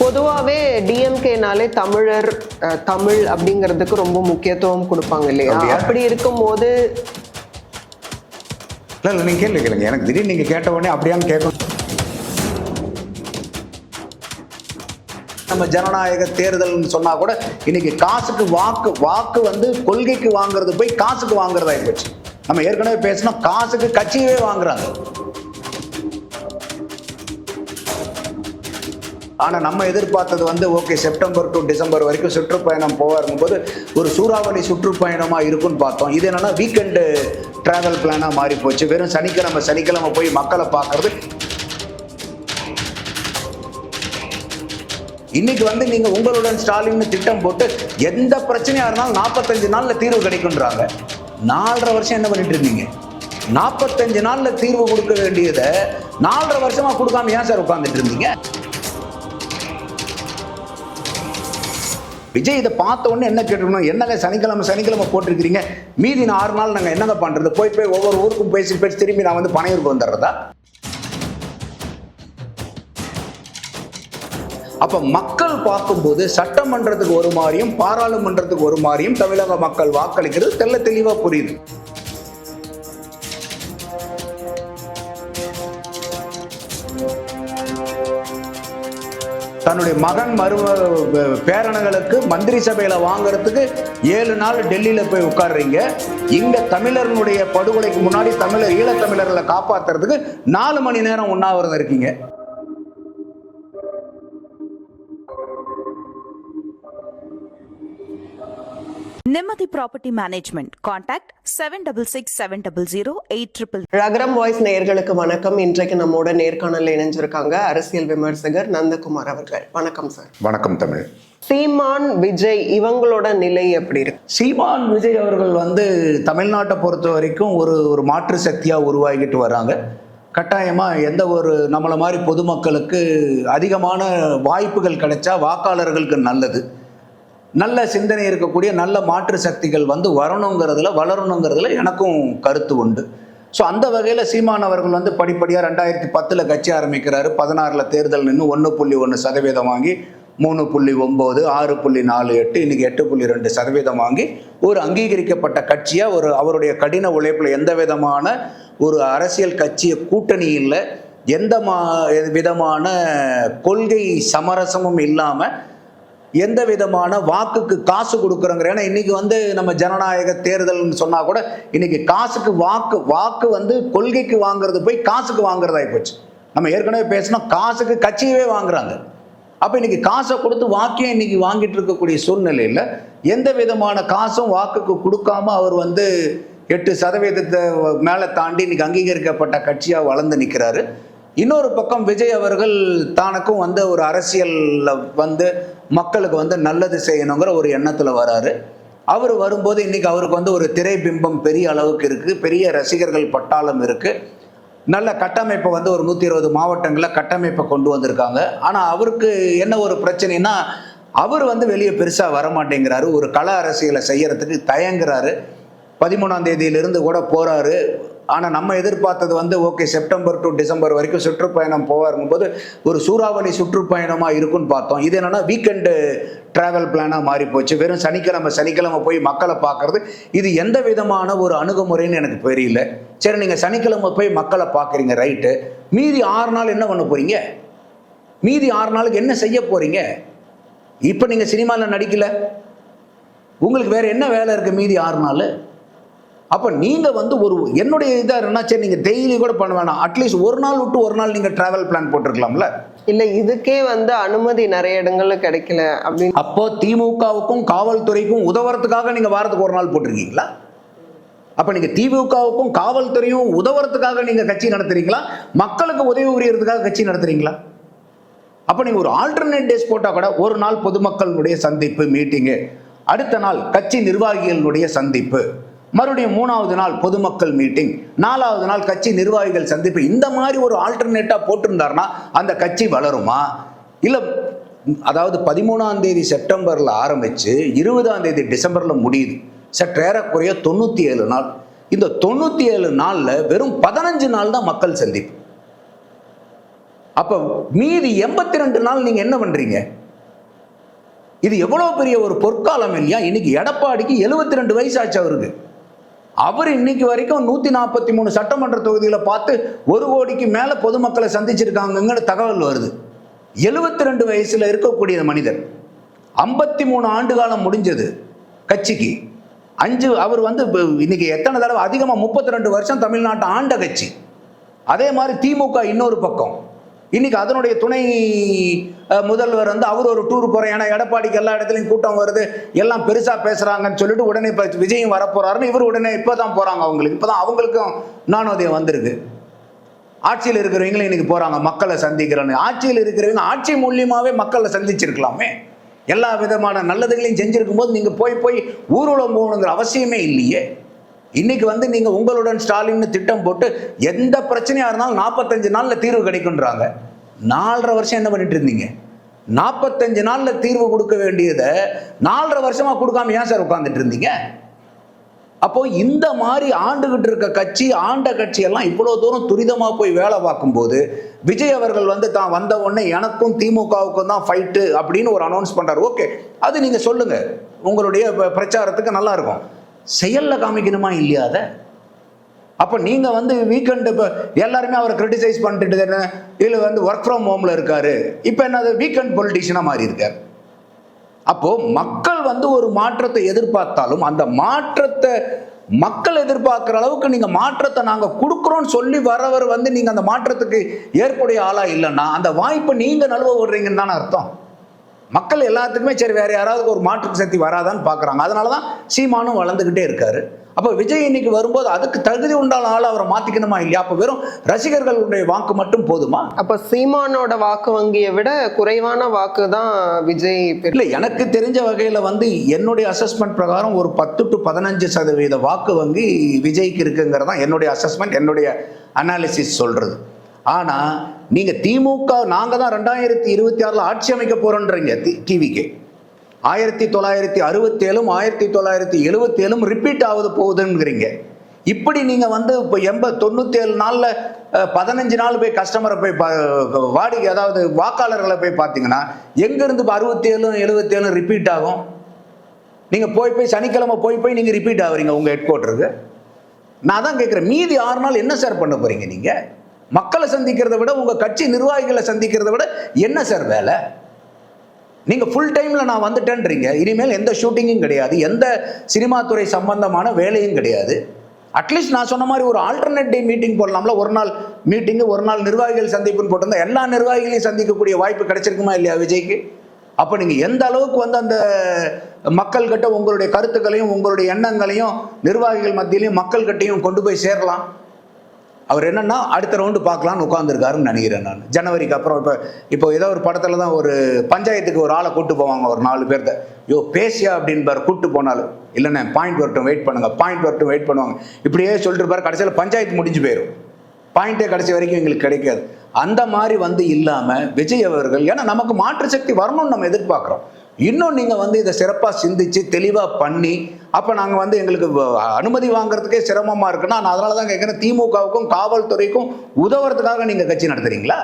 பொதுவாகவே டிஎம்கேனாலே தமிழர் தமிழ் அப்படிங்கிறதுக்கு ரொம்ப முக்கியத்துவம் கொடுப்பாங்க இல்லையா? அப்படி இருக்கும்போது இல்லை இல்லை நீங்கள் கேள்வி கேளுங்க. எனக்கு திடீர்னு நீங்கள் கேட்ட உடனே அப்படியான்னு கேட்கணும். நம்ம ஜனநாயக தேர்தல்னு சொன்னா கூட இன்னைக்கு காசுக்கு வாக்கு வாக்கு வந்து கொள்கைக்கு வாங்குறது போய் காசுக்கு வாங்குறதா போச்சு. நம்ம ஏற்கனவே பேசினோம் காசுக்கு கட்சியவே வாங்குறாங்க. ஆனா நம்ம எதிர்பார்த்தது வந்து ஓகே செப்டம்பர் டு டிசம்பர் வரைக்கும் சுற்றுப்பயணம் போகும்போது போது ஒரு சூறாவளி சுற்றுப்பயணமா இருக்கும்னு பார்த்தோம். இது என்னன்னா வீக்கெண்டு டிராவல் பிளானா மாறி போச்சு. வெறும் சனிக்கிழமை சனிக்கிழமை போய் மக்களை பார்க்கறது. இன்னைக்கு வந்து நீங்க உங்களுடன் ஸ்டாலின் திட்டம் போட்டு எந்த பிரச்சனையா இருந்தாலும் நாற்பத்தஞ்சு நாள்ல தீர்வு கிடைக்குன்றாங்க நாலரை வருஷம் என்ன பண்ணிட்டு இருந்தீங்க? நாற்பத்தஞ்சு நாள்ல தீர்வு கொடுக்க வேண்டியதை நாலரை வருஷமா கொடுக்காம ஏன் சார் உட்காந்துட்டு இருந்தீங்க? விஜய் இதை பார்த்த உடனே என்ன கேட்டுக்கணும் என்னங்க சனிக்கிழமை சனிக்கிழமை போட்டிருக்கிறீங்க? மீதி ஆறு நாள் நாங்கள் என்னங்க பண்ணுறது போய் போய் ஒவ்வொரு ஊருக்கும் பேசி பேசி திரும்பி நான் வந்து பனையூருக்கு வந்துடுறதா? அப்போ மக்கள் பார்க்கும்போது சட்டமன்றத்துக்கு ஒரு மாதிரியும் பாராளுமன்றத்துக்கு ஒரு மாதிரியும் தமிழக மக்கள் வாக்களிக்கிறது தெல்ல தெளிவாக புரியுது. தன்னுடைய மகன் மரும பேரனுங்களுக்கு மந்திரி சபையில வாங்குறதுக்கு ஏழு நாள் டெல்லியில போய் உட்காடுறீங்க இங்கே தமிழர்களுடைய படுகொலைக்கு முன்னாடி தமிழர் ஈழத்தமிழர்களை காப்பாத்துறதுக்கு நாலு மணி நேரம் உண்ணாவிரதம் இருக்கீங்க. Nimati Property Management. Contact 766700 ரகரம் வாய்ஸ் நேயர்களுக்கு வணக்கம். இன்றைக்கு நம்மோட நேர்காணல்ல இணைஞ்சிருக்காங்க அரசியல் விமர்சகர் நந்தகுமார் அவர்கள். வணக்கம் சார். வணக்கம் தமிழ். சீமான் விஜய் இவங்களோட நிலை எப்படி இருக்கு? சீமான் விஜய் அவர்கள் வந்து தமிழ்நாட்டை பொறுத்த வரைக்கும் ஒரு ஒரு மாற்று சக்தியாக உருவாகிட்டு வராங்க. கட்டாயமாக எந்த ஒரு நம்மளை மாதிரி பொதுமக்களுக்கு அதிகமான வாய்ப்புகள் கிடைச்சா வாக்காளர்களுக்கு நல்லது. நல்ல சிந்தனை இருக்கக்கூடிய நல்ல மாற்று சக்திகள் வந்து வரணுங்கிறதுல வளரணுங்கிறதுல எனக்கும் கருத்து உண்டு. ஸோ அந்த வகையில் சீமான் அவர்கள் வந்து படிப்படியாக ரெண்டாயிரத்தி பத்தில் கட்சி ஆரம்பிக்கிறாரு. பதினாறில் தேர்தல் நின்று ஒன்று புள்ளி ஒன்று சதவீதம் வாங்கி மூணு புள்ளி ஒம்பது ஆறு புள்ளி நாலு எட்டு இன்னைக்கு எட்டு புள்ளி ரெண்டு சதவீதம் வாங்கி ஒரு அங்கீகரிக்கப்பட்ட கட்சியாக ஒரு அவருடைய கடின உழைப்பில் எந்த விதமான ஒரு அரசியல் கட்சியை கூட்டணி இல்லை எந்த மா விதமான கொள்கை சமரசமும் இல்லாமல் எந்த விதமான வாக்குக்கு காசு கொடுக்குறோங்கிற ஏன்னா இன்னைக்கு வந்து நம்ம ஜனநாயக தேர்தல்னு சொன்னா கூட இன்னைக்கு காசுக்கு வாக்கு வாக்கு வந்து கொள்கைக்கு வாங்குறது போய் காசுக்கு வாங்குறதாயி போச்சு. நம்ம ஏற்கனவே பேசினோம் காசுக்கு கட்சியவே வாங்குறாங்க. அப்ப இன்னைக்கு காசை கொடுத்து வாக்கையும் இன்னைக்கு வாங்கிட்டு இருக்கக்கூடிய சூழ்நிலையில் எந்த விதமான காசும் வாக்குக்கு கொடுக்காம அவர் வந்து எட்டு சதவீதத்தை மேலே தாண்டி இன்னைக்கு அங்கீகரிக்கப்பட்ட கட்சியாக வளர்ந்து நிற்கிறாரு இன்னொரு பக்கம் விஜய் அவர்கள் தானுக்கும் வந்து ஒரு அரசியலில் வந்து மக்களுக்கு வந்து நல்லது செய்யணுங்கிற ஒரு எண்ணத்தில் வராரு. அவர் வரும்போது இன்றைக்கி அவருக்கு வந்து ஒரு திரை பிம்பம் பெரிய அளவுக்கு இருக்குது பெரிய ரசிகர்கள் பட்டாளம் இருக்குது நல்ல கட்டமைப்பை வந்து ஒரு நூற்றி இருபது மாவட்டங்களில் கட்டமைப்பை கொண்டு வந்திருக்காங்க. ஆனால் அவருக்கு என்ன ஒரு பிரச்சனைனா அவர் வந்து வெளியே பெருசாக வர மாட்டேங்கிறாரு ஒரு கள அரசியலை செய்யறதுக்கு தயங்குறாரு. பதிமூணாம் தேதியிலிருந்து கூட போகிறாரு ஆனால் நம்ம எதிர்பார்த்தது வந்து ஓகே செப்டம்பர் டு டிசம்பர் வரைக்கும் சுற்றுப்பயணம் போவாருங்கும் போது ஒரு சூறாவளி சுற்றுப்பயணமாக இருக்கும்னு பார்த்தோம். இது என்னன்னா வீக்கெண்டு டிராவல் பிளானாக மாறி போச்சு வெறும் சனிக்கிழமை சனிக்கிழமை போய் மக்களை பார்க்கறது. இது எந்த விதமான ஒரு அணுகுமுறைன்னு எனக்கு தெரியல. சரி நீங்கள் சனிக்கிழமை போய் மக்களை பார்க்குறீங்க ரைட்டு மீதி ஆறு நாள் என்ன பண்ண போறீங்க? மீதி ஆறு நாளுக்கு என்ன செய்ய போறீங்க? இப்போ நீங்கள் சினிமாவில் நடிக்கல. உங்களுக்கு வேற என்ன வேலை இருக்கு மீதி ஆறு நாள்? அப்போ நீங்கள் வந்து ஒரு என்னுடைய இதாக இருந்தா சரி நீங்கள் டெய்லி கூட பண்ண வேணாம். அட்லீஸ்ட் ஒரு நாள் விட்டு ஒரு நாள் நீங்கள் ட்ராவல் பிளான் போட்டிருக்கலாம்ல? இல்ல இதுக்கே வந்து அனுமதி நிறைய இடங்கள்ல கிடைக்கல அப்படின்னு. அப்போ திமுகவுக்கும் காவல்துறைக்கும் உதவுறதுக்காக நீங்கள் வாரத்துக்கு ஒரு நாள் போட்டிருக்கீங்களா? அப்போ நீங்கள் திமுகவுக்கும் காவல்துறையும் உதவுறதுக்காக நீங்கள் கட்சி நடத்துறீங்களா? மக்களுக்கு உதவி புரியறதுக்காக கட்சி நடத்துறீங்களா? அப்போ நீங்கள் ஒரு ஆல்டர்னேட் டேஸ் போட்டால் கூட ஒரு நாள் பொதுமக்களுடைய சந்திப்பு மீட்டிங்கு அடுத்த நாள் கட்சி நிர்வாகிகளுடைய சந்திப்பு. மறுபடியும் மூணாவது நாள் பொதுமக்கள் மீட்டிங். நாலாவது நாள் கட்சி நிர்வாகிகள் சந்திப்பு. இந்த மாதிரி ஒரு ஆல்டர்னேட்டாக போட்டிருந்தாருன்னா அந்த கட்சி வளருமா? இல்லை அதாவது பதிமூணாம் தேதி செப்டம்பரில் ஆரம்பித்து இருபதாம் தேதி டிசம்பரில் முடியுது. சற்றேறக்குறைய தொண்ணூற்றி ஏழு நாள். இந்த தொண்ணூற்றி ஏழு நாளில் வெறும் பதினஞ்சு நாள் தான் மக்கள் சந்திப்பு. அப்போ மீதி எண்பத்தி ரெண்டு நாள் நீங்கள் என்ன பண்ணுறீங்க இது எவ்வளோ பெரிய ஒரு பொற்காலம் இல்லையா? இன்னைக்கு எடப்பாடிக்கு 72 ரெண்டு வயசு ஆச்சு அவருக்கு. அவர் இன்னைக்கு வரைக்கும் நூத்தி நாற்பத்தி மூணு சட்டமன்ற தொகுதியில பார்த்து ஒரு கோடிக்கு மேல பொதுமக்களை சந்திச்சிருக்காங்கங்கிற தகவல் வருது. 72 ரெண்டு வயசுல இருக்கக்கூடிய மனிதர் ஐம்பத்தி மூணு ஆண்டு காலம் முடிஞ்சது கட்சிக்கு. அஞ்சு அவர் வந்து இன்னைக்கு எத்தனை தடவை அதிகமாக முப்பத்தி ரெண்டு வருஷம் தமிழ்நாட்டை ஆண்ட கட்சி. அதே மாதிரி திமுக இன்னொரு பக்கம். இன்னைக்கு அதனுடைய துணை முதல்வர் வந்து அவர் ஒரு டூர் போறேன் ஏன்னா எடப்பாடிக்கு எல்லா இடத்துலையும் கூட்டம் வருது. எல்லாம் பெருசாக பேசுகிறாங்கன்னு சொல்லிட்டு உடனே இப்போ விஜயும் வரப்போறாருன்னு இவர் உடனே இப்போ தான் போகிறாங்க அவங்களுக்கு. இப்போ தான் அவங்களுக்கும் நானோதயம் வந்திருக்கு. ஆட்சியில் இருக்கிறவங்களும் இன்னைக்கு போகிறாங்க மக்களை சந்திக்கிறேன்னு. ஆட்சியில் இருக்கிறவங்க ஆட்சி மூலியமாகவே மக்களை சந்திச்சிருக்கலாமே. எல்லா விதமான நல்லதுகளையும் செஞ்சிருக்கும் போது நீங்கள் போய் போய் ஊர்வலம் போகணுங்கிற அவசியமே இல்லையே. இன்னைக்கு வந்து நீங்க உங்களுடன் ஸ்டாலின் திட்டம் போட்டு எந்த பிரச்சனையா இருந்தாலும் நாற்பத்தஞ்சு நாள்ல தீர்வு கிடைக்குன்றாங்க. நாலரை வருஷம் என்ன பண்ணிட்டு இருந்தீங்க? நாற்பத்தஞ்சு நாள்ல தீர்வு கொடுக்க வேண்டியதை நாலரை வருஷமா கொடுக்காம ஏன் சார் உட்கார்ந்துட்டு இருந்தீங்க? அப்போ இந்த மாதிரி ஆண்டுகிட்டு இருக்க கட்சி ஆண்ட கட்சி எல்லாம் இவ்வளவு தூரம் துரிதமா போய் வேலை பார்க்கும்போது விஜய் அவர்கள் வந்து தான் வந்த உடனே எனக்கும் திமுகவுக்கும் தான் ஃபைட்டு அப்படின்னு ஒரு அனௌன்ஸ் பண்றாரு. ஓகே அது நீங்க சொல்லுங்க. உங்களுடைய ப- பிரச்சாரத்துக்கு நல்லா இருக்கும். செயலில் காமிக்கணுமா இல்லையா அதை? அப்போ நீங்கள் வந்து வீக்கெண்டு இப்போ எல்லாருமே அவரை கிரிட்டிசைஸ் பண்ணிட்டு என்ன இதில் வந்து ஒர்க் ஃப்ரம் ஹோமில் இருக்காரு. இப்போ என்னது வீக்கெண்ட் பொலிட்டிஷியனாக மாறி இருக்கார். அப்போது மக்கள் வந்து ஒரு மாற்றத்தை எதிர்பார்த்தாலும் அந்த மாற்றத்தை மக்கள் எதிர்பார்க்குற அளவுக்கு நீங்கள் மாற்றத்தை நாங்கள் கொடுக்குறோன்னு சொல்லி வரவர் வந்து நீங்கள் அந்த மாற்றத்துக்கு ஏற்புடைய ஆளாக இல்லைன்னா அந்த வாய்ப்பை நீங்கள் நழுவ விடுறீங்கன்னு தானே அர்த்தம். மக்கள் எல்லாத்துக்குமே சரி வேற யாராவது ஒரு மாற்று சக்தி வராதான்னு பார்க்குறாங்க. அதனால தான் சீமானும் வளர்ந்துக்கிட்டே இருக்காரு. அப்போ விஜய் இன்னைக்கு வரும்போது அதுக்கு தகுதி உண்டான ஆளை அவரை மாத்திக்கணுமா இல்லையா? அப்போ வெறும் ரசிகர்களுடைய வாக்கு மட்டும் போதுமா? அப்ப சீமானோட வாக்கு வங்கியை விட குறைவான வாக்கு தான் விஜய் இல்லை எனக்கு தெரிஞ்ச வகையில் வந்து என்னுடைய அசஸ்மெண்ட் பிரகாரம் ஒரு பத்து டு பதினஞ்சு சதவீத வாக்கு வங்கி விஜய்க்கு இருக்குங்கிறது தான் என்னுடைய அசஸ்மெண்ட் என்னுடைய அனாலிசிஸ் சொல்றது. ஆனால் நீங்கள் திமுக நாங்கள் தான் ரெண்டாயிரத்தி இருபத்தி ஆறில் ஆட்சி அமைக்க போகிறோன்றீங்க டிவிக்கு. ஆயிரத்தி தொள்ளாயிரத்தி அறுபத்தேழும் ஆயிரத்தி தொள்ளாயிரத்தி எழுபத்தேழும் ரிப்பீட் ஆகுது போகுதுங்கிறீங்க. இப்படி நீங்கள் வந்து இப்போ எண்ப தொண்ணூத்தேழு நாளில் பதினஞ்சு நாள் போய் கஸ்டமரை போய் பா வாடிக்கை அதாவது வாக்காளர்களை போய் பார்த்தீங்கன்னா எங்கேருந்து இப்போ அறுபத்தேழும் எழுபத்தேழும் ரிப்பீட் ஆகும்? நீங்கள் போய் போய் சனிக்கிழமை போய் போய் நீங்கள் ரிப்பீட் ஆகுறீங்க உங்கள் ஹெட் குவார்ட்டருக்கு நான் தான் கேட்குறேன் மீதி ஆறு நாள் என்ன சார் பண்ண போகிறீங்க நீங்கள் மக்களை சந்திக்கிறதை விட உங்கள் கட்சி நிர்வாகிகளை சந்திக்கிறத விட என்ன சார் வேலை? நீங்கள் ஃபுல் டைமில் நான் வந்துட்டேன்றீங்க. இனிமேல் எந்த ஷூட்டிங்கும் கிடையாது. எந்த சினிமா துறை சம்பந்தமான வேலையும் கிடையாது. அட்லீஸ்ட் நான் சொன்ன மாதிரி ஒரு ஆல்டர்னேட் டே மீட்டிங் போடலாம்ல. ஒரு நாள் மீட்டிங்கு ஒரு நாள் நிர்வாகிகள் சந்திப்புன்னு போட்டிருந்தா எல்லா நிர்வாகிகளையும் சந்திக்கக்கூடிய வாய்ப்பு கிடைச்சிருக்குமா இல்லையா விஜய்க்கு? அப்போ நீங்கள் எந்த அளவுக்கு வந்து அந்த மக்கள்கிட்ட உங்களுடைய கருத்துக்களையும் உங்களுடைய எண்ணங்களையும் நிர்வாகிகள் மத்தியிலையும் மக்கள்கிட்டையும் கொண்டு போய் சேரலாம்? அவர் என்னன்னா அடுத்த ரவுண்டு பார்க்கலான்னு உட்காந்துருக்காருன்னு நினைக்கிறேன் நான். ஜனவரிக்கு அப்புறம் இப்போ இப்போ ஏதோ ஒரு படத்தில் தான் ஒரு பஞ்சாயத்துக்கு ஒரு ஆளை கூட்டு போவாங்க ஒரு நாலு பேர்த்த. யோ பேசியா அப்படின்பார் கூட்டு போனாலும் இல்லைண்ணே பாயிண்ட் வரட்டும் வெயிட் பண்ணுங்க பாயிண்ட் வரட்டும் வெயிட் பண்ணுவாங்க. இப்படியே சொல்லிட்டு இருப்பார் கடைசியில் பஞ்சாயத்து முடிஞ்சு போயிடும் பாயிண்டே கடைசி வரைக்கும் எங்களுக்கு கிடைக்காது. அந்த மாதிரி வந்து இல்லாமல் விஜய் அவர்கள் ஏன்னா நமக்கு மாற்று சக்தி வரணும்னு நம்ம எதிர்பார்க்குறோம். இன்னும் நீங்கள் வந்து இதை சிறப்பாக சிந்திச்சு தெளிவாக பண்ணி அப்போ நாங்கள் வந்து எங்களுக்கு வ- அனுமதி வாங்குறதுக்கே சிரமமாக இருக்குன்னா நான் அதனால தான் கேட்குறேன் திமுகவுக்கும் காவல்துறைக்கும் உதவுறதுக்காக நீங்கள் கட்சி நடத்துறீங்களா?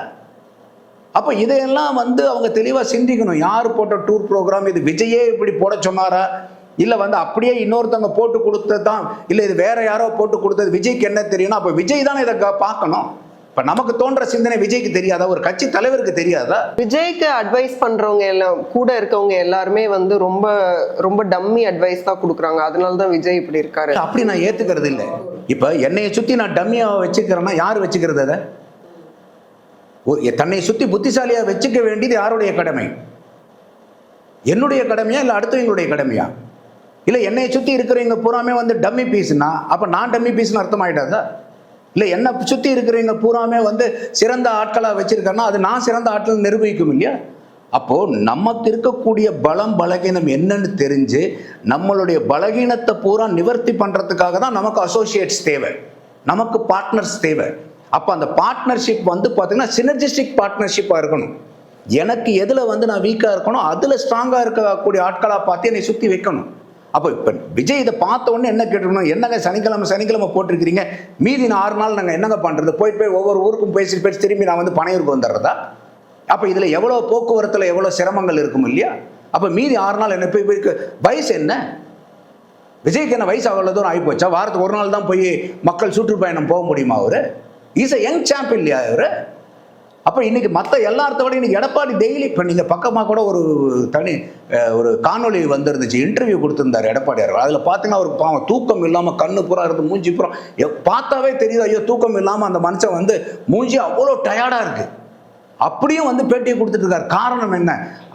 அப்போ இதையெல்லாம் வந்து அவங்க தெளிவாக சிந்திக்கணும். யார் போட்ட டூர் ப்ரோக்ராம் இது விஜயே இப்படி போட சொன்னாரா? இல்லை வந்து அப்படியே இன்னொருத்தவங்க போட்டு கொடுத்தது தான் இல்லை இது வேற யாரோ போட்டு கொடுத்தது விஜய்க்கு என்ன தெரியும்னா அப்போ விஜய் தானே இதை க- பார்க்கணும். இப்போ நமக்கு தோன்ற சிந்தனை விஜய்க்கு தெரியாதா? ஒரு கட்சி தலைவருக்கு தெரியாதா? விஜய்க்கு அட்வைஸ் பண்றவங்க எல்லாம் கூட இருக்கவங்க எல்லாருமே வந்து ரொம்ப ரொம்ப டம்மி அட்வைஸ் தான் கொடுக்குறாங்க. அதனால தான் விஜய் இப்படி இருக்காரு. அப்படி நான் ஏத்துக்கிறது இல்லை. இப்போ என்னைய சுத்தி நான் டம்மியா வச்சுக்கிறேன்னா யார் வச்சுக்கிறது அதை? தன்னை சுத்தி புத்திசாலியா வச்சுக்க வேண்டியது யாருடைய கடமை? என்னுடைய கடமையா இல்லை அடுத்தவங்களுடைய கடமையா? இல்லை என்னை சுத்தி இருக்கிறவங்க பூராமே வந்து டம்மி பீஸ்னா அப்ப நான் டம்மி பீஸ்னு அர்த்தம் ஆயிட்டாதா இல்லை என்னை சுற்றி இருக்கிறவங்க பூராமே வந்து சிறந்த ஆட்களாக வச்சிருக்கேன்னா அது நான் சிறந்த ஆட்கள் நிரூபிக்கும் இல்லையா? அப்போது நமக்கு இருக்கக்கூடிய பலம் பலகீனம் என்னன்னு தெரிஞ்சு நம்மளுடைய பலகீனத்தை பூரா நிவர்த்தி பண்ணுறதுக்காக தான் நமக்கு அசோசியேட்ஸ் தேவை. நமக்கு பார்ட்னர்ஸ் தேவை. அப்போ அந்த பார்ட்னர்ஷிப் வந்து பார்த்திங்கன்னா சினர்ஜிஸ்டிக் பார்ட்னர்ஷிப்பாக இருக்கணும். எனக்கு எதில் வந்து நான் வீக்காக இருக்கணும் அதில் ஸ்ட்ராங்காக இருக்கக்கூடிய ஆட்களாக பார்த்து என்னை சுற்றி வைக்கணும். அப்போ இப்போ விஜய் இதை பார்த்த உடனே என்ன கேட்டுக்கணும் என்னங்க சனிக்கிழமை சனிக்கிழமை போட்டிருக்கிறீங்க? மீதி ஆறு நாள் நாங்கள் என்னங்க பண்ணுறது போயிட்டு போய் ஒவ்வொரு ஊருக்கும் பேசிட்டு பேசி திரும்பி நான் வந்து பனையூருக்கு வந்துடுறதா? அப்போ இதில் எவ்வளோ போக்குவரத்தில் எவ்வளோ சிரமங்கள் இருக்கும் இல்லையா? அப்போ மீதி ஆறு நாள் என்ன போய் போயிருக்கு? வயசு என்ன? விஜய்க்கு என்ன வயசு அவ்வளோ தூரம் ஆகிப்போச்சா வாரத்துக்கு ஒரு நாள் தான் போய் மக்கள் சுற்றுப்பயணம் போக முடியுமா அவர்? இஸ் எ யங் சாம்பியன் இல்லையா அவர்? அப்போ இன்றைக்கி மற்ற எல்லாத்த விட இன்னைக்கு எடப்பாடி டெய்லி இப்போ நீங்கள் பக்கமாக கூட ஒரு தனி ஒரு காணொளி வந்துருந்துச்சு இன்டர்வியூ கொடுத்துருந்தாரு எடப்பாடி அவர்கள். அதில் பார்த்தீங்கன்னா அவர் பாவம் தூக்கம் இல்லாமல் கண்ணு புறா இருந்து மூஞ்சி பூரா எ- பார்த்தாவே தெரியுது ஐயோ தூக்கம் இல்லாமல் அந்த மனுஷன் வந்து மூஞ்சி அவ்வளோ டயர்டாக இருக்குது அப்படியும் வந்து பேட்டியை கொடுத்துட்டு இருக்கார். காரணம் என்ன?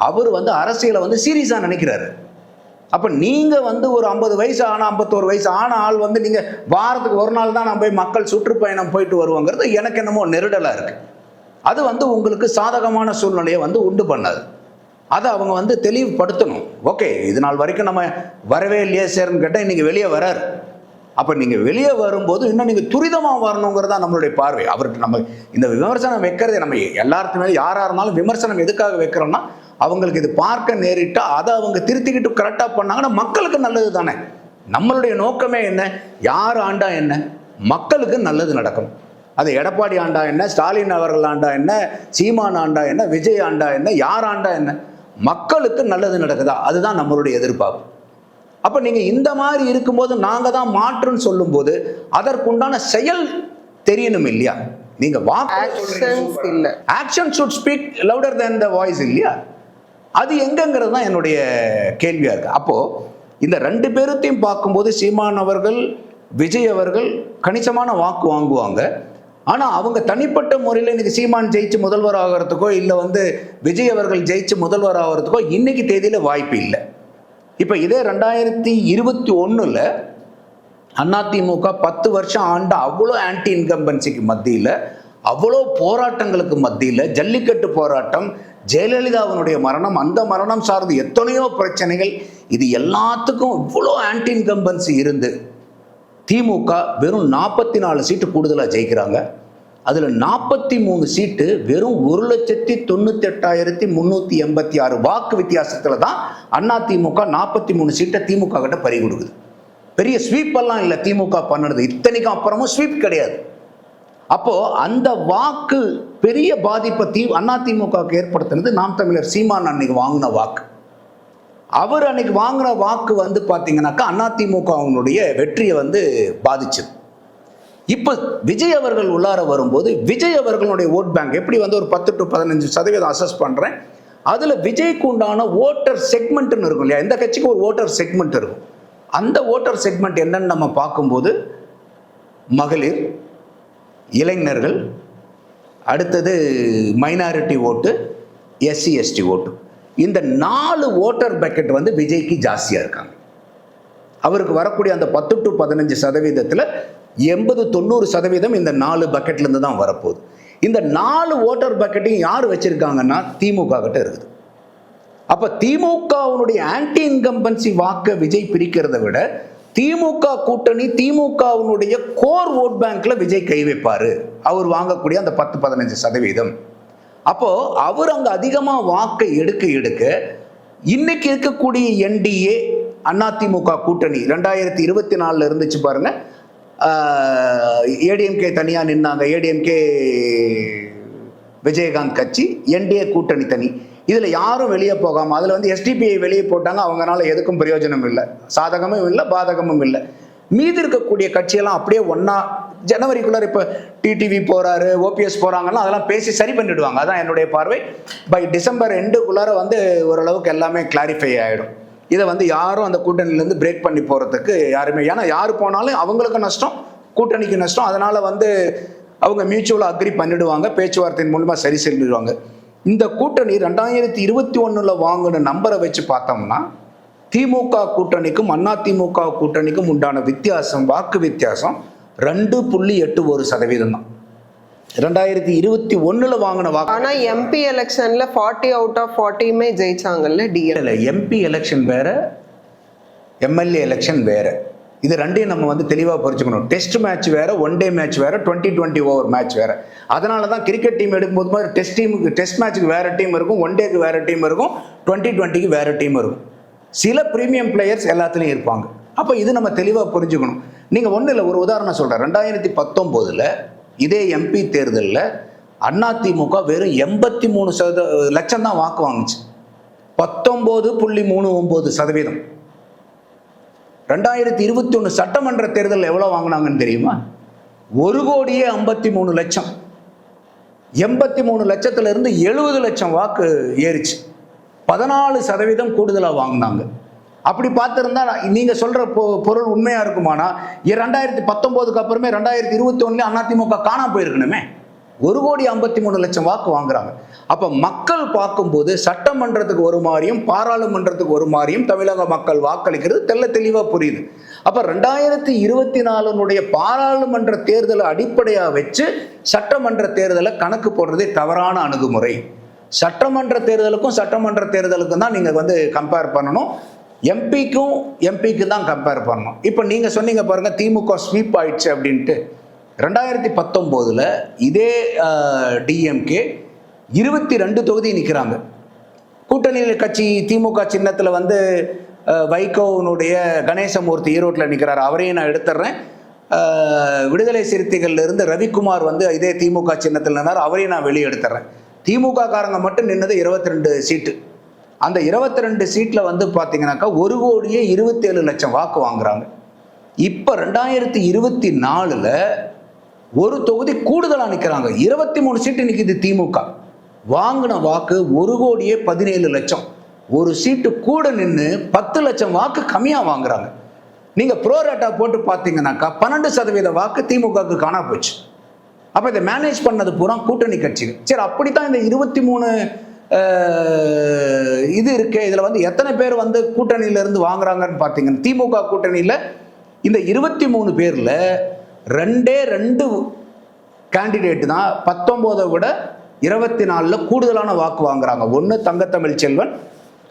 அவர் வந்து அரசியலை வந்து சீரியஸாக நினைக்கிறாரு. அப்போ நீங்கள் வந்து ஒரு ஐம்பது வயசு ஆனால் ஐம்பத்தோரு வயசு ஆன ஆள் வந்து நீங்கள் வாரத்துக்கு ஒரு நாள் தான் நான் போய் மக்கள் சுற்றுப்பயணம் போயிட்டு வருவோங்கிறது எனக்கு என்னமோ நெருடலாக இருக்குது அது வந்து உங்களுக்கு சாதகமான சூழ்நிலையை வந்து உண்டு பண்ணாது. அதை அவங்க வந்து தெளிவுபடுத்தணும். ஓகே இது நாள் வரைக்கும் நம்ம வரவே இல்லையே சேர்ன்னு கேட்டால் இன்றைக்கி வெளியே வராரு. அப்போ நீங்கள் வெளியே வரும்போது இன்னும் நீங்கள் துரிதமாக வரணுங்கிறது தான் நம்மளுடைய பார்வை. அவர்கிட்ட நம்ம இந்த விமர்சனம் வைக்கிறதே நம்ம எல்லாருக்குமே யாராக இருந்தாலும் விமர்சனம் எதுக்காக வைக்கிறோம்னா அவங்களுக்கு இது பார்க்க நேரிட்டால் அதை அவங்க திருத்திக்கிட்டு கரெக்டாக பண்ணாங்கன்னா மக்களுக்கு நல்லது தானே. நம்மளுடைய நோக்கமே என்ன? யார் ஆண்டா என்ன? மக்களுக்கு நல்லது நடக்கணும். அது எடப்பாடி ஆண்டா என்ன ஸ்டாலின் அவர்கள் ஆண்டா என்ன சீமான் ஆண்டா என்ன விஜய் ஆண்டா என்ன யார் ஆண்டா என்ன? மக்களுக்கு நல்லது நடக்குதா? அதுதான் நம்மளுடைய எதிர்பார்ப்பு. அப்போ நீங்கள் இந்த மாதிரி இருக்கும்போது நாங்கள் தான் மாற்றுன்னு சொல்லும்போது அதற்குண்டான செயல் தெரியணும் இல்லையா? நீங்கள் வாக்கு இல்ல. Action should speak louder than the voice இல்லையா? அது எங்கங்கிறது தான் என்னுடைய கேள்வியாக இருக்குது அப்போது இந்த ரெண்டு பேரத்தையும் பார்க்கும்போது சீமான் அவர்கள் விஜய் அவர்கள் கணிசமான வாக்கு வாங்குவாங்க. ஆனால் அவங்க தனிப்பட்ட முறையில் இன்னைக்கு சீமான் ஜெயிச்சு முதல்வர் ஆகிறதுக்கோ இல்லை வந்து விஜய் அவர்கள் ஜெயிச்சு முதல்வர் ஆகிறதுக்கோ இன்னைக்கு தேதியில் வாய்ப்பு இல்லை. இப்போ இதே ரெண்டாயிரத்தி இருபத்தி ஒன்றில் அதிமுக பத்து வருஷம் ஆண்ட அவ்வளோ ஆன்டி இன்கம்பன்சிக்கு மத்தியில் அவ்வளோ போராட்டங்களுக்கு மத்தியில் ஜல்லிக்கட்டு போராட்டம் ஜெயலலிதாவினுடைய மரணம் அந்த மரணம் சார்ந்து எத்தனையோ பிரச்சனைகள் இது எல்லாத்துக்கும் இவ்வளோ ஆன்டி இன்கம்பன்சி இருந்து திமுக வெறும் நாற்பத்தி நாலு சீட்டு கூடுதலாக ஜெயிக்கிறாங்க. அதில் நாற்பத்தி மூணு சீட்டு வெறும் ஒரு லட்சத்தி தொண்ணூத்தெட்டாயிரத்தி முந்நூற்றி எண்பத்தி ஆறு வாக்கு வித்தியாசத்தில் தான் அண்ணா திமுக நாற்பத்தி மூணு சீட்டை திமுக கிட்ட பறி கொடுக்குது. பெரிய ஸ்வீப்பெல்லாம் இல்லை திமுக பண்ணுறது இத்தனைக்கும் அப்புறமும் ஸ்வீப் கிடையாது. அப்போ அந்த வாக்கு பெரிய பாதிப்பை தி அதிமுகவுக்கு ஏற்படுத்தினது நாம் தமிழர் சீமான் அன்னைக்கு வாங்கின வாக்கு. அவர் அன்னைக்கு வாங்கின வாக்கு வந்து பார்த்தீங்கன்னாக்கா அதிமுகவினுடைய வெற்றியை வந்து பாதிச்சது. இப்போ விஜய் அவர்கள் உள்ளார வரும்போது விஜய் அவர்களுடைய ஓட் பேங்க் எப்படி வந்து ஒரு பத்து டு பதினஞ்சு சதவீதம் அசஸ் பண்ணுறேன் அதில் விஜய்க்கு உண்டான ஓட்டர் செக்மெண்ட்னு இருக்கும் இல்லையா? எந்த கட்சிக்கு ஒரு ஓட்டர் செக்மெண்ட் இருக்கும். அந்த ஓட்டர் செக்மெண்ட் என்னன்னு நம்ம பார்க்கும்போது மகளிர் இளைஞர்கள் அடுத்தது மைனாரிட்டி ஓட்டு எஸ்சி எஸ்டி ஓட்டு இந்த நாலு ஓட்டர் பக்கெட் வந்து விஜய்க்கு ஜாஸ்தியாக இருக்காங்க. அவருக்கு வரக்கூடிய அந்த பத்து டு பதினஞ்சு சதவீதத்தில் எண்பது தொண்ணூறு சதவீதம் இந்த நாலு பக்கெட்லேருந்து தான் வரப்போகுது. இந்த நாலு ஓட்டர் பக்கெட்டையும் யார் வச்சுருக்காங்கன்னா திமுக கிட்ட இருக்குது. அப்போ திமுகவினுடைய ஆன்டி இன்கம்பன்சி வாக்கை விஜய் பிரிக்கிறத விட திமுக கூட்டணி திமுகவினுடைய கோர் ஓட் பேங்க்ல விஜய் கை வைப்பாரு. அவர் வாங்கக்கூடிய அந்த பத்து பதினஞ்சு சதவீதம். அப்போ அவர் அங்க அதிகமா வாக்கை எடுக்க எடுக்க இன்னைக்கு இருக்கக்கூடிய என்டிஏ அதிமுக கூட்டணி ரெண்டாயிரத்தி இருபத்தி நாலுல இருந்துச்சு பாருங்க. ஏடிஎம்கே தனியா நின்னாங்க. ஏடிஎம்கே விஜயகாந்த் கட்சி என்டிஏ கூட்டணி தனி. இதில் யாரும் வெளியே போகாமல் அதில் வந்து எஸ்டிபிஐ வெளியே போட்டாங்க. அவங்கனால எதுக்கும் பிரயோஜனம் இல்லை சாதகமும் இல்லை பாதகமும் இல்லை. மீதி இருக்கக்கூடிய கட்சியெல்லாம் அப்படியே ஒன்றா ஜனவரிக்குள்ளார இப்போ டிடிவி போகிறாரு ஓபிஎஸ் போகிறாங்கன்னா அதெல்லாம் பேசி சரி பண்ணிடுவாங்க. அதான் என்னுடைய பார்வை. பை டிசம்பர் ரெண்டுக்குள்ளார வந்து ஓரளவுக்கு எல்லாமே கிளாரிஃபை ஆகிடும் இதை வந்து யாரும் அந்த கூட்டணியிலேருந்து பிரேக் பண்ணி போகிறதுக்கு யாருமே ஏன்னா யார் போனாலும் அவங்களுக்கு நஷ்டம் கூட்டணிக்கு நஷ்டம். அதனால் வந்து அவங்க மியூச்சுவலாக அக்ரி பண்ணிடுவாங்க பேச்சுவார்த்தையின் மூலமாக சரி செஞ்சிடுவாங்க. இந்த கூட்டணி ரெண்டாயிரத்தி இருபத்தி ஒன்றில் வாங்கின நம்பரை வச்சு பார்த்தோம்னா திமுக கூட்டணிக்கும் அண்ணா திமுக கூட்டணிக்கும் உண்டான வித்தியாசம் வாக்கு வித்தியாசம் ரெண்டு புள்ளி எட்டு ஒரு சதவீதம் தான். ரெண்டாயிரத்தி இருபத்தி ஒன்றில் வாங்கின வாக்கு ஆனா எம்பி எலெக்ஷன்ல ஃபார்ட்டி அவுட் ஆஃப் ஃபார்ட்டியுமே ஜெயிச்சாங்கல்ல டிஎம் இல்லை எம்பி எலெக்ஷன் வேற எம்எல்ஏ எலெக்ஷன் வேற. இது ரெண்டையும் நம்ம வந்து தெளிவாக புரிஞ்சுக்கணும். டெஸ்ட் மேட்ச் வேற ஒன் டே மேட்ச் வேற டுவெண்ட்டி டுவெண்ட்டி ஓவர் மேட்ச் வேற. அதனால தான் கிரிக்கெட் டீம் எடுக்கும்போது மாதிரி டெஸ்ட் டீமுக்கு டெஸ்ட் மேட்ச்சுக்கு வேற டீம் இருக்கும் ஒன் டேக்கு வேற டீம் இருக்கும் டுவெண்ட்டி டுவெண்ட்டிக்கு வேற டீம் இருக்கும். சில ப்ரீமியம் பிளேயர்ஸ் எல்லாத்துலேயும் இருப்பாங்க. அப்போ இது நம்ம தெளிவாக புரிஞ்சுக்கணும். நீங்கள் ஒன்றும் இல்லை ஒரு உதாரணம் சொல்கிறேன் ரெண்டாயிரத்தி பத்தொம்போதில் இதே எம்பி தேர்தலில் அதிமுக வெறும் எண்பத்தி மூணு சத லட்சம் தான் வாக்கு வாங்குச்சு. பத்தொம்போது புள்ளி மூணு ஒம்பது சதவீதம். ரெண்டாயிரத்தி இருபத்தி ஒன்று சட்டமன்ற தேர்தலில் எவ்வளோ வாங்கினாங்கன்னு தெரியுமா? ஒரு கோடியே ஐம்பத்தி மூணு லட்சம். எண்பத்தி மூணு லட்சத்துல இருந்து எழுபது லட்சம் வாக்கு ஏறிச்சு. பதினாலு சதவீதம் கூடுதலாக வாங்கினாங்க. அப்படி பார்த்துருந்தா நீங்க சொல்ற பொ- பொருள் உண்மையா இருக்குமானா ரெண்டாயிரத்தி பத்தொன்பதுக்கு அப்புறமே ரெண்டாயிரத்தி இருபத்தி ஒண்ணுல அதிமுக காணாம போயிருக்கணுமே. ஒரு கோடி ஐம்பத்தி மூணு லட்சம் வாக்கு வாங்குறாங்க. அப்ப மக்கள் பார்க்கும்போது சட்டமன்றத்துக்கு ஒரு மாதிரியும் பாராளுமன்றத்துக்கு ஒரு மாதிரியும் தமிழக மக்கள் வாக்களிக்கிறது தெல்ல தெளிவா புரியுது. அப்ப ரெண்டாயிரத்தி இருபத்தி நாலுனுடைய பாராளுமன்ற தேர்தலை அடிப்படையா வச்சு சட்டமன்ற தேர்தலை கணக்கு போடுறதே தவறான அணுகுமுறை. சட்டமன்ற தேர்தலுக்கும் சட்டமன்ற தேர்தலுக்கும் தான் நீங்கள் வந்து கம்பேர் பண்ணணும். எம்பிக்கும் எம்பிக்கு தான் கம்பேர் பண்ணணும். இப்போ நீங்கள் சொன்னீங்க பாருங்க திமுக ஸ்வீப் ஆயிடுச்சு அப்படின்ட்டு. ரெண்டாயிரத்தி பத்தொம்போதில் இதே டிஎம்கே இருபத்தி ரெண்டு தொகுதி நிற்கிறாங்க கூட்டணி கட்சி திமுக சின்னத்தில் வந்து வைகோவனுடைய கணேசமூர்த்தி ஈரோட்டில் நிற்கிறார் அவரையும் நான் எடுத்துடுறேன் விடுதலை சிறுத்தைகள்லேருந்து ரவிக்குமார் வந்து இதே திமுக சின்னத்தில் நின்றார் அவரையும் நான் வெளியே எடுத்துறேன். திமுக காரங்க மட்டும் நின்னது இருபத்தி ரெண்டு சீட்டு. அந்த இருபத்தி ரெண்டு சீட்டில் வந்து பார்த்தீங்கன்னாக்கா ஒரு கோடியே இருபத்தேழு லட்சம் வாக்கு வாங்குறாங்க. இப்போ ரெண்டாயிரத்தி இருபத்தி நாலில் ஒரு தொகுதி கூடுதலாக நிற்கிறாங்க இருபத்தி மூணு சீட்டு நிற்கிது திமுக. வாங்கின வாக்கு ஒரு கோடியே பதினேழு லட்சம். ஒரு சீட்டு கூட நின்று பத்து லட்சம் வாக்கு கம்மியாக வாங்குறாங்க. நீங்கள் ப்ரோரேட்டா போட்டு பார்த்தீங்கன்னாக்கா பன்னெண்டு சதவீத வாக்கு திமுகவுக்கு காணா போச்சு. அப்போ இதை மேனேஜ் பண்ணது பூரா கூட்டணி கட்சிகள். சரி அப்படித்தான் இந்த இருபத்தி மூணு இது இருக்கு. இதில் வந்து எத்தனை பேர் வந்து கூட்டணியில இருந்து வாங்குறாங்கன்னு பார்த்தீங்கன்னா திமுக கூட்டணியில் இந்த இருபத்தி மூணு பேரில் ரெண்டே ரெண்டு கேண்டிடேட் தான் பத்தொம்போதை விட இருபத்தி நாலில் கூடுதலான வாக்கு வாங்குறாங்க. ஒன்று தங்கத்தமிழ் செல்வன்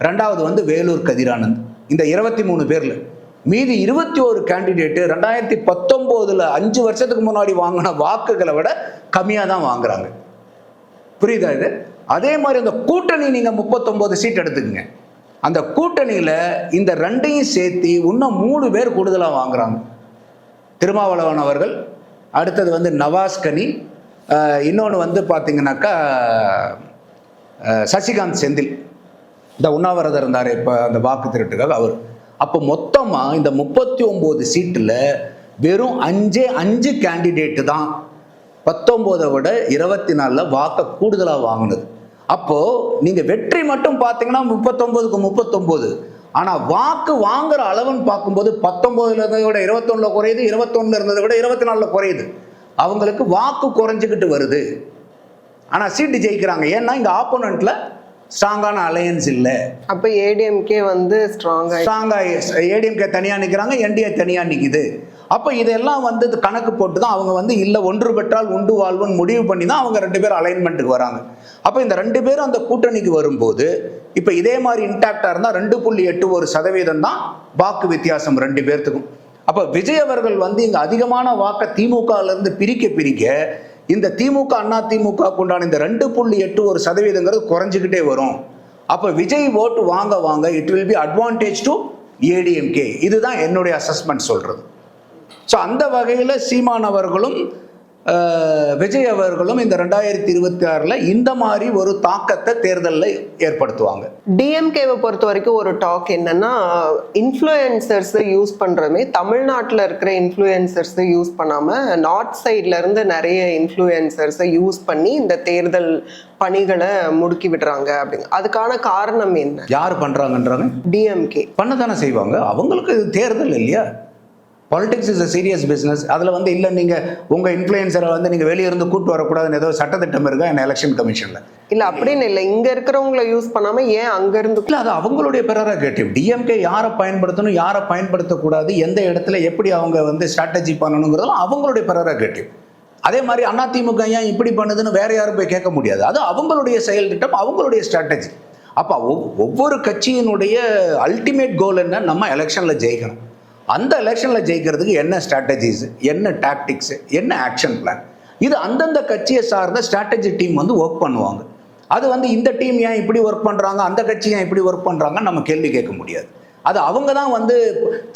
ரெண்டாவது வந்து வேலூர் கதிரானந்த். இந்த இருபத்தி மூணு பேரில் மீதி இருபத்தி ஒரு கேண்டிடேட்டு ரெண்டாயிரத்தி பத்தொம்போதில் அஞ்சு வருஷத்துக்கு முன்னாடி வாங்கின வாக்குகளை விட கம்மியாக தான் வாங்குறாங்க. புரியுதா இது? அதே மாதிரி அந்த கூட்டணி நீங்கள் முப்பத்தொம்போது சீட் எடுத்துக்கங்க. அந்த கூட்டணியில் இந்த ரெண்டையும் சேர்த்து இன்னும் மூணு பேர் கூடுதலாக வாங்குறாங்க. திருமாவளவன் அவர்கள் அடுத்தது வந்து நவாஸ்கனி இன்னொன்று வந்து பார்த்தீங்கன்னாக்கா சசிகாந்த் செந்தில். இந்த உண்ணாவிரதம் இருந்தார் இப்போ அந்த வாக்கு திருட்டுக்காக அவர். அப்போ மொத்தமாக இந்த முப்பத்தி ஒம்பது சீட்டில் வெறும் அஞ்சே அஞ்சு கேண்டிடேட்டு தான் பத்தொம்போதை விட இருபத்தி நாலில் வாக்கை கூடுதலாக வாங்கினது. அப்போது நீங்கள் வெற்றி மட்டும் பார்த்தீங்கன்னா முப்பத்தொம்போதுக்கு முப்பத்தொம்போது. ஆனால் வாக்கு வாங்குற அளவுன்னு பார்க்கும்போது பத்தொம்போதுல இருந்ததை விட இருபத்தொன்னில் குறையுது இருபத்தொன்னில் இருந்ததை விட இருபத்தி நாலில் குறையுது. அவங்களுக்கு வாக்கு குறைஞ்சிக்கிட்டு வருது. ஆனால் சீட்டு ஜெயிக்கிறாங்க. ஏன்னா இங்கே ஆப்போனண்ட்டில் ஸ்ட்ராங்கான அலையன்ஸ் இல்லை. அப்ப ஏடிஎம்கே வந்து ஸ்ட்ராங்கா ஸ்ட்ராங்காக ஏடிஎம்கே தனியாக நிற்கிறாங்க என்டிஏ தனியாக நிற்கிது அப்போ இதெல்லாம் வந்து கணக்கு போட்டு தான் அவங்க வந்து இல்லை ஒன்று பெற்றால் உண்டு வாழ்வுன்னு முடிவு பண்ணி தான் அவங்க ரெண்டு பேரும் அலைன்மெண்ட்டுக்கு வராங்க. அப்போ இந்த ரெண்டு பேரும் அந்த கூட்டணிக்கு வரும்போது இப்போ இதே மாதிரி இன்டாக்டாக இருந்தால் ரெண்டு புள்ளி எட்டு ஒரு சதவீதம் தான் வாக்கு வித்தியாசம் ரெண்டு பேர்த்துக்கும். அப்போ விஜய் அவர்கள் வந்து இங்கே அதிகமான வாக்கை திமுகலேருந்து பிரிக்க பிரிக்க இந்த திமுக அண்ணா திமுக உண்டான இந்த ரெண்டு புள்ளி எட்டு ஒரு சதவீதங்கிறது குறைஞ்சிக்கிட்டே வரும். அப்போ விஜய் ஓட்டு வாங்க வாங்க it will be advantage to ADMK இதுதான் என்னுடைய அசஸ்மெண்ட் சொல்றது. ஸோ அந்த வகையில் சீமான் அவர்களும் விஜய் அவர்களும் இந்த ரெண்டாயிரத்தி இருபத்தி ஆறில் இந்த மாதிரி ஒரு தாக்கத்தை தேர்தலில் ஏற்படுத்துவாங்க. டிஎம்கேவை பொறுத்த வரைக்கும் ஒரு டாக் என்னன்னா இன்ஃப்ளூயன்சர்ஸ் யூஸ் பண்றதுமே தமிழ்நாட்டில் இருக்கிற இன்ஃப்ளூயன்சர்ஸ் யூஸ் பண்ணாம நார்த் சைட்ல இருந்து நிறைய இன்ஃப்ளூயன்சர்ஸை யூஸ் பண்ணி இந்த தேர்தல் பணிகளை முடுக்கி விடுறாங்க அப்படிங்க அதுக்கான காரணம் என்ன? யார் பண்ணுறாங்கன்றாங்க டிஎம்கே பண்ண தானே செய்வாங்க. அவங்களுக்கு இது தேர்தல் இல்லையா? Politics is a serious business அதில் வந்து இல்லை நீங்கள் உங்கள் இன்ஃப்ளூயன்சரை வந்து நீங்கள் வெளியே இருந்து கூட்டு வரக்கூடாதுன்னு ஏதோ சட்டத்திட்டம் இருக்கா என்ன எலெக்ஷன் கமிஷனில் இல்ல அப்படின்னு இல்லை. இங்க இருக்கிறவங்கள யூஸ் பண்ணாம ஏன் அங்க இருந்து இல்லை அது அவங்களுடைய பெரராகேட்டிவ் டிஎம்கே யாரை பயன்படுத்தணும் யாரை பயன்படுத்தக்கூடாது எந்த இடத்துல எப்படி அவங்க வந்து ஸ்ட்ராட்டஜி பண்ணணுங்கிறதெல்லாம் அவங்களுடைய பெரராகேட்டிவ் அதே மாதிரி அதிமுக ஏன் இப்படி பண்ணுதுன்னு வேற யாரும் போய் கேட்க முடியாது. அது அவங்களுடைய செயல் திட்டம் அவங்களுடைய ஸ்ட்ராட்டஜி அப்போ ஒவ்- ஒவ்வொரு கட்சியினுடைய அல்டிமேட் கோல் என்ன? நம்ம எலெக்ஷனில் ஜெயிக்கணும். அந்த எலெக்ஷனில் ஜெயிக்கிறதுக்கு என்ன ஸ்ட்ராட்டஜிஸ் என்ன டாக்டிக்ஸ் என்ன ஆக்ஷன் பிளான் இது அந்தந்த கட்சியை சார்ந்த ஸ்ட்ராட்டஜி டீம் வந்து ஒர்க் பண்ணுவாங்க. அது வந்து இந்த டீம் ஏன் இப்படி ஒர்க் பண்ணுறாங்க அந்த கட்சி ஏன் இப்படி ஒர்க் பண்ணுறாங்கன்னு நம்ம கேள்வி கேட்க முடியாது. அது அவங்க தான் வந்து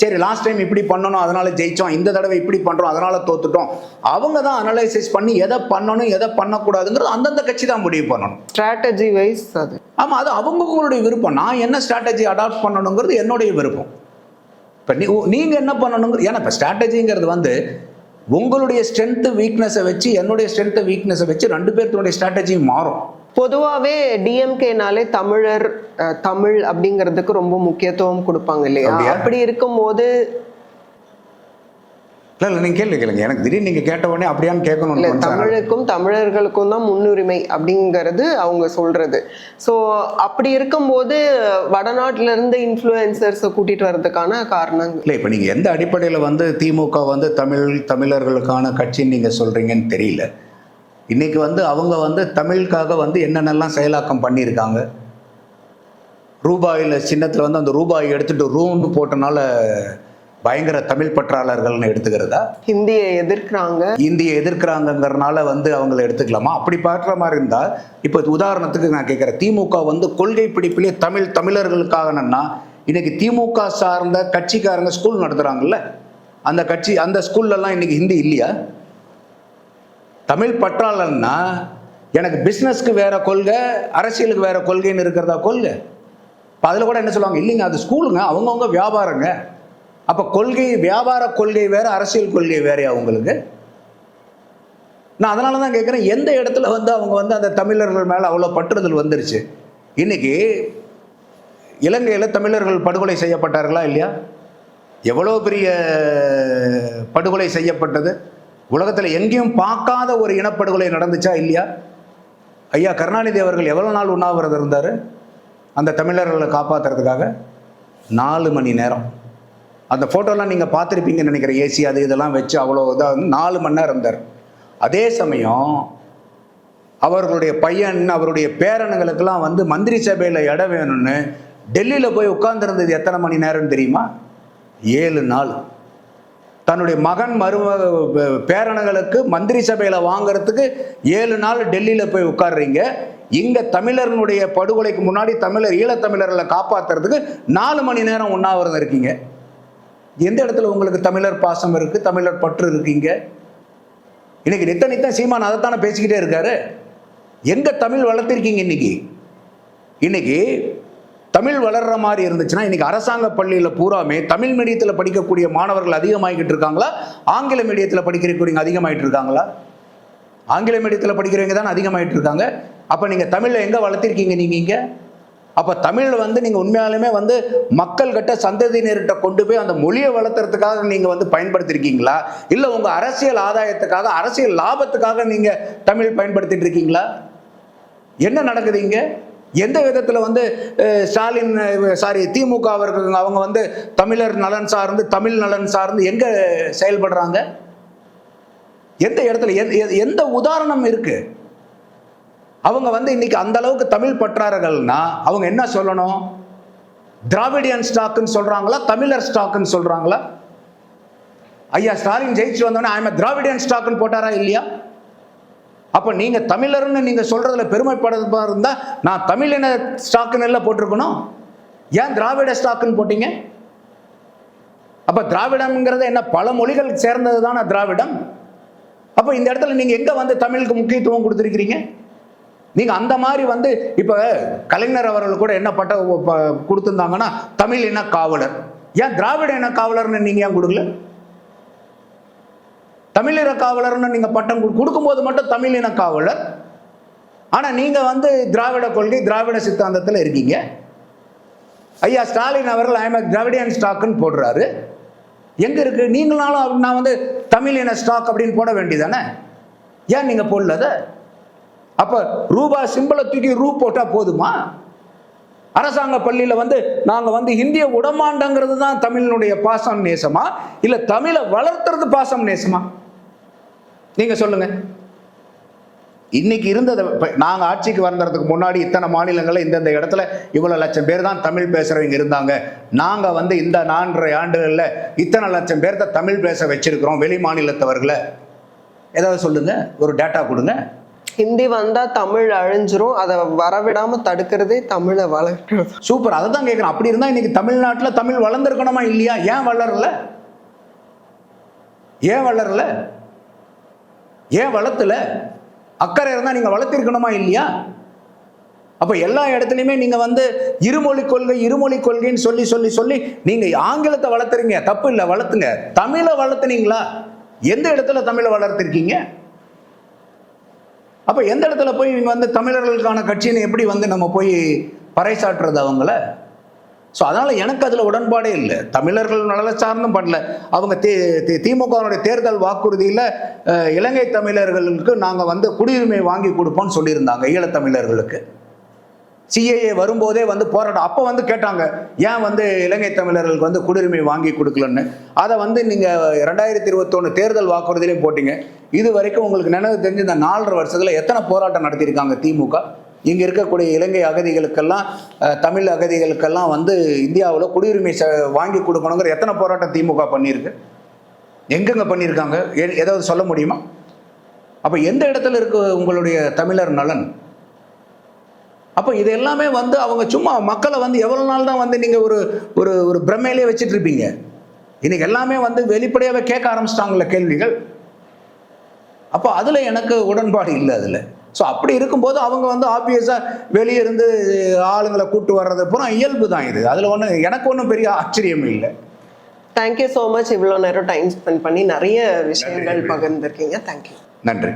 சரி லாஸ்ட் டைம் இப்படி பண்ணணும் அதனால ஜெயிச்சோம் இந்த தடவை இப்படி பண்றோம் அதனால தோத்துட்டோம். அவங்க தான் அனலைசிஸ் பண்ணி எதை பண்ணணும் எதை பண்ணக்கூடாதுங்கிறது அந்தந்த கட்சி தான் முடிவு பண்ணணும். ஸ்ட்ராட்டஜி வைஸ் அது. ஆமாம் அது அவங்கவுங்களுடைய விருப்பம். நான் என்ன ஸ்ட்ராட்டஜி அடாப்ட் பண்ணணுங்கிறது என்னுடைய விருப்பம். இப்போ நீ நீங்கள் என்ன பண்ணணுங்கிறது ஏன்னா இப்போ ஸ்ட்ராட்டஜிங்கிறது வந்து உங்களுடைய ஸ்ட்ரென்த்து வீக்னஸை வச்சு என்னுடைய ஸ்ட்ரென்த்து வீக்னஸை வச்சு ரெண்டு பேர்த்தோடைய ஸ்ட்ராட்டஜியும் மாறும் பொதுவாவே டிஎம்கேனாலே தமிழர் தமிழ் அப்படிங்கிறதுக்கு ரொம்ப முக்கியத்துவம் கொடுப்பாங்க இல்லையா? அப்படி இருக்கும்போது இல்லை இல்லை நீங்கள் கேள்வி கேளுங்க. எனக்கு திடீர்னு நீங்கள் கேட்ட உடனே அப்படியான்னு இல்ல தோணுச்சு. தமிழுக்கும் தமிழர்களுக்கும் தான் முன்னுரிமை அப்படிங்கிறது அவங்க சொல்றது. ஸோ அப்படி இருக்கும்போது வடநாட்டுல இருந்து இன்ஃப்ளூயன்சர்ஸை கூட்டிட்டு வர்றதுக்கான காரணங்கள். இல்லை இப்போ நீங்கள் எந்த அடிப்படையில் வந்து திமுக வந்து தமிழ் தமிழர்களுக்கான கட்சின்னு நீங்கள் சொல்கிறீங்கன்னு தெரியல. இன்னைக்கு வந்து அவங்க வந்து தமிழுக்காக வந்து என்னென்னலாம் செயலாக்கம் பண்ணியிருக்காங்க? ரூபாயில் சின்னத்தில் வந்து அந்த ரூபாய் எடுத்துட்டு ரூம்னு போட்டனால பயங்கர தமிழ் பற்றாளர்கள்னு எடுத்துக்கிறதா? ஹிந்தியை எதிர்க்கிறாங்க. இந்தியை எதிர்க்கிறாங்கங்கிறனால வந்து அவங்கள எடுத்துக்கலாமா? அப்படி பார்க்குற மாதிரி இருந்தால் இப்போ உதாரணத்துக்கு நான் கேட்குறேன். திமுக வந்து கொள்கை பிடிப்பிலே தமிழ் தமிழர்களுக்காகனா இன்னைக்கு திமுக சார்ந்த கட்சிக்காரங்க ஸ்கூல் நடத்துகிறாங்கல்ல அந்த கட்சி அந்த ஸ்கூல்லலாம் இன்னைக்கு ஹிந்தி இல்லையா? தமிழ் பற்றாளன்னா எனக்கு பிஸ்னஸ்க்கு வேற கொள்கை அரசியலுக்கு வேற கொள்கைன்னு இருக்கிறதா கொள்கை? இப்போ அதில் கூட என்ன சொல்லுவாங்க? இல்லைங்க அது ஸ்கூலுங்க அவங்கவுங்க வியாபாரங்க. அப்போ கொள்கை வியாபார கொள்கை வேறு அரசியல் கொள்கை வேறையா உங்களுக்கு? நான் அதனால தான் கேட்குறேன் எந்த இடத்துல வந்து அவங்க வந்து அந்த தமிழர்கள் மேலே அவ்வளோ பற்றுதல் வந்துருச்சு? இன்னைக்கு இலங்கையில் தமிழர்கள் படுகொலை செய்யப்பட்டார்களா இல்லையா? எவ்வளோ பெரிய படுகொலை செய்யப்பட்டது? உலகத்தில் எங்கேயும் பார்க்காத ஒரு இனப்படுகொலை நடந்துச்சா இல்லையா? ஐயா கருணாநிதி அவர்கள் எவ்வளோ நாள் உண்ணாவிரதம் இருந்தார்? அந்த தமிழர்களை காப்பாற்றுறதுக்காக நாலு மணி நேரம். அந்த ஃபோட்டோலாம் நீங்கள் பார்த்துருப்பீங்கன்னு நினைக்கிறேன். ஏசி அது இதெல்லாம் வச்சு அவ்வளோ இதாக வந்து நாலு மணி நேரம் இருந்தார். அதே சமயம் அவர்களுடைய பையன் அவருடைய பேரனுங்களுக்கெல்லாம் வந்து மந்திரி சபையில் இடம் வேணும்னு டெல்லியில் போய் உட்காந்துருந்தது எத்தனை மணி நேரம் தெரியுமா? ஏழு நாள். தன்னுடைய மகன் மரும பேரனுங்களுக்கு மந்திரி சபையில் வாங்குறதுக்கு ஏழு நாள் டெல்லியில் போய் உட்காடுறீங்க இங்கே தமிழர்களுடைய படுகொலைக்கு முன்னாடி தமிழர் ஈழத்தமிழர்களை காப்பாற்றுறதுக்கு நாலு மணி நேரம் உண்ணாவிரதம் இருக்கீங்க. எந்த இடத்துல உங்களுக்கு தமிழர் பாசம் இருக்குது தமிழர் பற்று இருக்கீங்க? இன்னைக்கு நித்த நித்தம் சீமான் அதைத்தானே பேசிக்கிட்டே இருக்காரு. எங்க தமிழ் வளர்த்திருக்கீங்க இன்னைக்கு? இன்னைக்கு தமிழ் வளர்ற மாதிரி இருந்துச்சுன்னா இன்னைக்கு அரசாங்க பள்ளியில் பூராமே தமிழ் மீடியத்தில் படிக்கக்கூடிய மாணவர்கள் அதிகமாகிக்கிட்டு இருக்காங்களா? ஆங்கில மீடியத்தில் படிக்கிறவங்க அதிகமாயிட்டு இருக்காங்களா? ஆங்கில மீடியத்தில் படிக்கிறவங்க தான் அதிகமாயிட்டு இருக்காங்க. அப்போ நீங்கள் தமிழில் எங்கே வளர்த்திருக்கீங்க நீங்கள் இங்கே? அப்போ தமிழ் வந்து நீங்கள் உண்மையாலுமே வந்து மக்கள் கிட்ட சந்ததியினர்கிட்ட கொண்டு போய் அந்த மொழியை வளர்த்துறதுக்காக நீங்கள் வந்து பயன்படுத்திருக்கீங்களா? இல்லை உங்கள் அரசியல் ஆதாயத்துக்காக அரசியல் லாபத்துக்காக நீங்கள் தமிழ் பயன்படுத்திட்டு இருக்கீங்களா? என்ன நடக்குது இங்கே? எந்த விதத்தில் வந்து ஸ்டாலின் சாரி திமுக அவர்கள் அவங்க வந்து தமிழர் நலன் சார்ந்து தமிழ் நலன் சார்ந்து எங்கே செயல்படுறாங்க? எந்த இடத்துல எந்த- எந்த உதாரணம் இருக்குது அவங்க வந்து இன்னைக்கு அந்த அளவுக்கு தமிழ் பற்றார்கள்னா அவங்க என்ன சொல்லணும்? திராவிடியன் ஸ்டாக்குன்னு சொல்றாங்களா? தமிழர் ஸ்டாக்குன்னு சொல்றாங்களா? ஐயா ஸ்டாலின் ஜெயிச்சு வந்தோடனே ஐம திராவிடியன் ஸ்டாக்குன்னு போட்டாரா இல்லையா? அப்போ நீங்க தமிழர்னு நீங்க சொல்றதுல பெருமைப்படுறதா இருந்தா நான் தமிழின ஸ்டாக்குன்னு எல்லாம் போட்டிருக்கணும். ஏன் திராவிட ஸ்டாக்குன்னு போட்டீங்க? அப்போ திராவிடம்ங்கிறது என்ன பல மொழிகள் சேர்ந்தது தானே திராவிடம்? அப்போ இந்த இடத்துல நீங்க எங்க வந்து தமிழுக்கு முக்கியத்துவம் கொடுத்துருக்கிறீங்க? நீங்க அந்த மாதிரி வந்து இப்ப கலைஞர் அவர்கள் கூட என்ன பட்ட ப- கொடுத்திருந்தாங்கன்னா தமிழ் இன காவலர். ஏன் திராவிட இன காவலர்னு நீங்க ஏன் கொடுக்கல? தமிழின காவலர்னு நீங்க பட்டம் கொடு- கொடுக்கும்போது மட்டும் தமிழ் இன காவலர். ஆனா நீங்க வந்து திராவிட கொள்கை திராவிட சித்தாந்தத்தில் இருக்கீங்க. ஐயா ஸ்டாலின் அவர்கள் ஐஎம் திராவிடியன் ஸ்டாக்குன்னு போடுறாரு. எங்க இருக்கு? நீங்களாலும் நான் வந்து தமிழ் இன ஸ்டாக் அப்படின்னு போட வேண்டியதானே? ஏன் நீங்க போடல அதை? அப்போ ரூபா சிம்பிளை தூக்கி ரூ போட்டால் போதுமா? அரசாங்க பள்ளியில் வந்து நாங்கள் வந்து இந்திய உடமாண்டங்கிறது தான் தமிழினுடைய பாசம் நேசமா? இல்லை தமிழை வளர்த்துறது பாசம் நேசமா? நீங்கள் சொல்லுங்க. இன்னைக்கு இருந்ததை நாங்கள் ஆட்சிக்கு வந்ததுக்கு முன்னாடி இத்தனை மாநிலங்களில் இந்தந்த இடத்துல இவ்வளோ லட்சம் பேர் தான் தமிழ் பேசுகிறவங்க இருந்தாங்க. நாங்கள் வந்து இந்த நான்கரை ஆண்டுகளில் இத்தனை லட்சம் பேர்த்த தமிழ் பேச வச்சிருக்கிறோம் வெளி மாநிலத்தவர்களை. ஏதாவது சொல்லுங்கள் ஒரு டேட்டா கொடுங்க. ஹிந்தி வந்தா தமிழ் அழிஞ்சிரும். அதை வரவிடாம தடுக்கிறதே தமிழை வளர்க்கிறது. சூப்பர். அதை தான் கேட்குறேன் அப்படி இருந்தால் இன்னைக்கு தமிழ்நாட்டில் தமிழ் வளர்ந்துருக்கணுமா இல்லையா? ஏன் வளரல? ஏன் வளரல? ஏன் வளர்த்துல? அக்கறை இருந்தால் நீங்கள் வளர்த்திருக்கணுமா இல்லையா? அப்போ எல்லா இடத்துலையுமே நீங்கள் வந்து இருமொழி கொள்கை இருமொழி கொள்கைன்னு சொல்லி சொல்லி சொல்லி நீங்கள் ஆங்கிலத்தை வளர்த்துறீங்க. தப்பு இல்லை. வளர்த்துங்க. தமிழை வளர்த்துனீங்களா? எந்த இடத்துல தமிழை வளர்த்துருக்கீங்க? அப்போ எந்த இடத்துல போய் இவங்க வந்து தமிழர்களுக்கான கட்சின்னு எப்படி வந்து நம்ம போய் பறைசாற்றுறது அவங்கள? ஸோ அதனால் எனக்கு அதில் உடன்பாடே இல்லை. தமிழர்கள் நல சார்ந்தும் பண்ணல. அவங்க தி தி- திமுகவினுடைய தேர்தல் வாக்குறுதியில் இலங்கை தமிழர்களுக்கு நாங்கள் வந்து குடியுரிமை வாங்கி கொடுப்போம்னு சொல்லியிருந்தாங்க ஈழத்தமிழர்களுக்கு சிஏஏ வரும்போதே வந்து போராட்டம். அப்போ வந்து கேட்டாங்க ஏன் வந்து இலங்கை தமிழர்களுக்கு வந்து குடியுரிமை வாங்கி கொடுக்கலன்னு? அதை வந்து நீங்கள் ரெண்டாயிரத்தி இருபத்தொன்று தேர்தல் வாக்குறுதியிலையும் போட்டிங்க. இது வரைக்கும் உங்களுக்கு நினைவு தெரிஞ்சு இந்த நாலரை வருஷத்தில் எத்தனை போராட்டம் நடத்தியிருக்காங்க திமுக? இங்கே இருக்கக்கூடிய இலங்கை அகதிகளுக்கெல்லாம் தமிழ் அகதிகளுக்கெல்லாம் வந்து இந்தியாவில் குடியுரிமை ச வாங்கி கொடுக்கணுங்கிற எத்தனை போராட்டம் திமுக பண்ணியிருக்கு? எங்கெங்க பண்ணியிருக்காங்க? ஏதாவது சொல்ல முடியுமா? அப்போ எந்த இடத்துல இருக்கு உங்களுடைய தமிழர் நலன்? அப்போ இது எல்லாமே வந்து அவங்க சும்மா மக்களை வந்து எவ்வளோ நாள் தான் வந்து நீங்கள் ஒரு ஒரு ஒரு பிரமையிலே வச்சுட்டு இருப்பீங்க? இன்னைக்கு எல்லாமே வந்து வெளிப்படையாகவே கேட்க ஆரம்பிச்சிட்டாங்களே கேள்விகள்? அப்போ அதில் எனக்கு உடன்பாடு இல்லை அதில். ஸோ அப்படி இருக்கும்போது அவங்க வந்து ஆப்வியஸாக வெளியே இருந்து ஆளுங்களை கூட்டு வர்றது பூரா இயல்பு தான் இது. அதில் ஒன்றும் எனக்கு ஒன்றும் பெரிய ஆச்சரியம் இல்லை. தேங்க்யூ ஸோ மச் இவ்வளோ நேரம் டைம் ஸ்பெண்ட் பண்ணி நிறைய விஷயங்கள் பகிர்ந்திருக்கீங்க. தேங்க்யூ நன்றி.